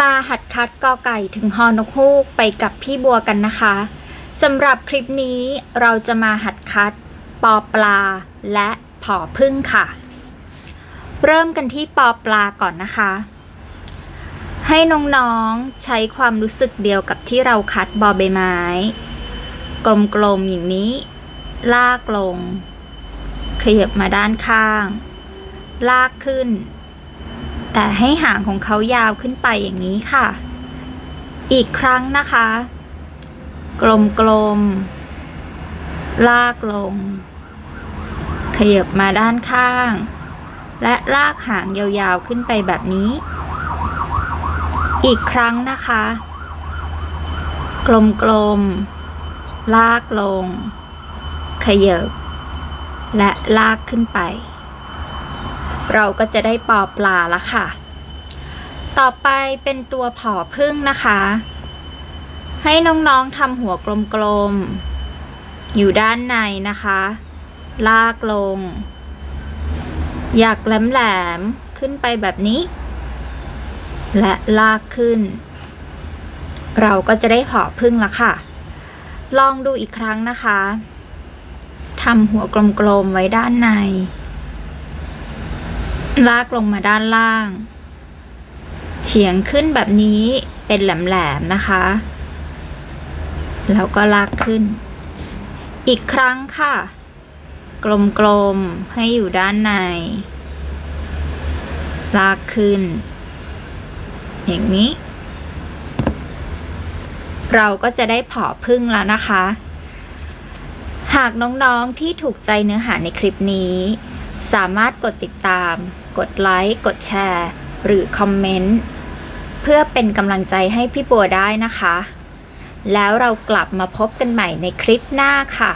มาหัดคัดกอไก่ถึงฮอนกฮูกไปกับพี่บัวกันนะคะสำหรับคลิปนี้เราจะมาหัดคัด ปอปลา และผอพึ่งค่ะ เริ่มกันที่ปอปลาก่อนนะคะ ให้น้องๆใช้ความรู้สึกเดียวกับที่เราคัดบอใบไม้ กลมๆอย่างนี้ ลากลง ขยับมาด้านข้าง ลากขึ้น แต่ให้หางของเขายาวขึ้นไปอย่างนี้ค่ะ อีกครั้งนะคะ กลมๆลากลง ขยับมาด้านข้าง และลากหางยาวๆขึ้นไปแบบนี้ อีกครั้งนะคะ กลมๆลากลง ขยับ และลากขึ้นไป เราก็จะได้ปอปลาละค่ะ ต่อไปเป็นตัวผอพึ่งนะคะ ให้น้องๆทำหัวกลมๆ อยู่ด้านในนะคะ ลากลง อยากแหลมๆ ขึ้นไปแบบนี้ และลากขึ้น เราก็จะได้ผอพึ่งละค่ะ ลองดูอีกครั้งนะคะทำหัวกลมๆ ไว้ด้านใน ลากลงมาด้านล่าง เฉียงขึ้นแบบนี้เป็นแหลมๆนะคะ แล้วก็ลากขึ้น อีกครั้งค่ะ กลมๆให้อยู่ด้านใน ลากขึ้น อย่างนี้ เราก็จะได้ผอพึ่งแล้วนะคะ หากน้องๆที่ถูกใจเนื้อหาในคลิปนี้ สามารถกดติดตาม กดไลค์ กดแชร์ หรือคอมเมนต์ เพื่อเป็นกำลังใจให้พี่บัวได้นะคะ แล้วเรากลับมาพบกันใหม่ในคลิปหน้าค่ะ